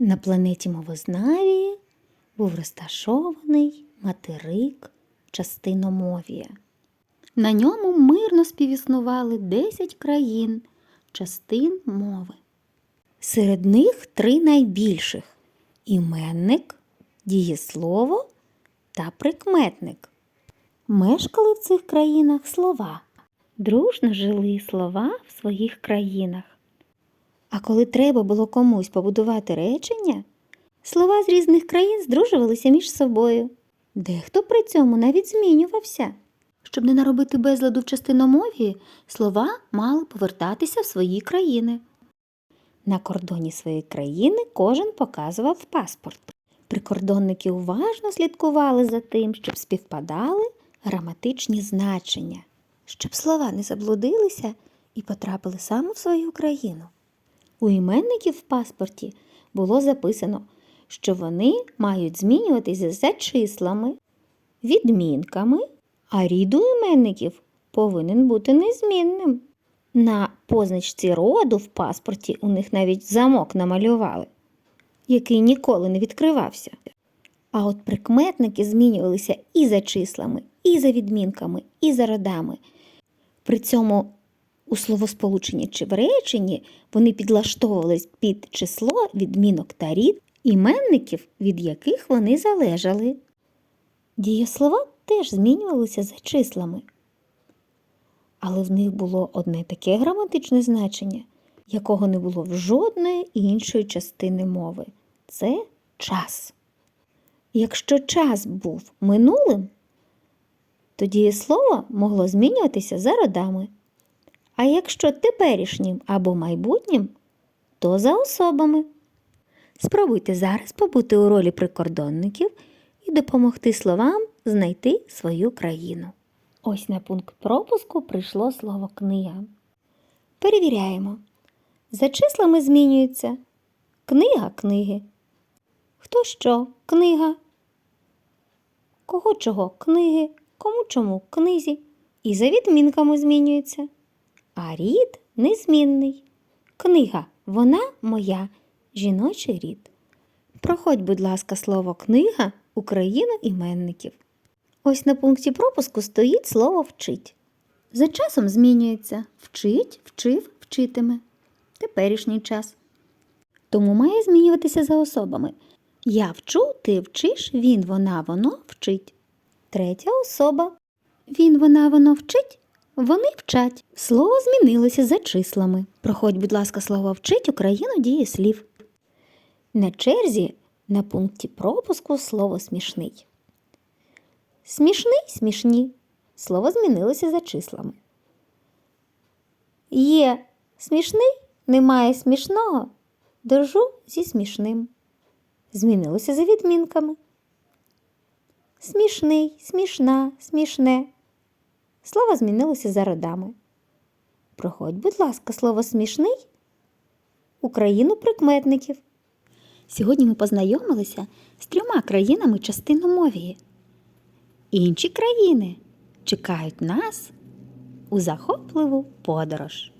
На планеті Мовознавії був розташований материк частиномовія. На ньому мирно співіснували 10 країн частин мови. Серед них три найбільших іменник, дієслово та прикметник. Мешкали в цих країнах слова. Дружно жили слова в своїх країнах. А коли треба було комусь побудувати речення, слова з різних країн здружувалися між собою. Дехто при цьому навіть змінювався. Щоб не наробити безладу в частиномові, слова мали повертатися в свої країни. На кордоні своєї країни кожен показував паспорт. Прикордонники уважно слідкували за тим, щоб співпадали граматичні значення, щоб слова не заблудилися і потрапили саме в свою країну. У іменників в паспорті було записано, що вони мають змінюватися за числами, відмінками, а рід у іменників повинен бути незмінним. На позначці роду в паспорті у них навіть замок намалювали, який ніколи не відкривався. А от прикметники змінювалися і за числами, і за відмінками, і за родами. При цьому у словосполученні чи в реченні вони підлаштовувались під число, відмінок та рід іменників, від яких вони залежали. Дієслова теж змінювалися за числами. Але в них було одне таке граматичне значення, якого не було в жодної іншої частини мови це час. Якщо час був минулим, то дієслово могло змінюватися за родами. А якщо теперішнім або майбутнім, то за особами. Спробуйте зараз побути у ролі прикордонників і допомогти словам знайти свою країну. Ось на пункт пропуску прийшло слово книга. Перевіряємо. За числами змінюється книга книги. Хто що? Книга. Кого чого книги, кому чому книзі. І за відмінками змінюється. А рід незмінний. Книга вона моя, жіночий рід. Проходь, будь ласка, слово книга у іменників. Ось на пункті пропуску стоїть слово вчить. За часом змінюється вчить, вчив, вчитиме. Теперішній час. Тому має змінюватися за особами. Я вчу, ти вчиш, він, вона, воно вчить. Третя особа. Він, вона, воно вчить, вони вчать. Слово змінилося за числами. Проходь, будь ласка, слово вчить Україну дієслів. На черзі на пункті пропуску слово смішний. Смішний смішні. Слово змінилося за числами. Є смішний, немає смішного. Держу зі смішним. Змінилося за відмінками. Смішний, смішна, смішне. Слово змінилося за родами. Проходь, будь ласка, слово смішний Україну прикметників. Сьогодні ми познайомилися з трьома країнами частиномовії. Інші країни чекають нас у захопливу подорож.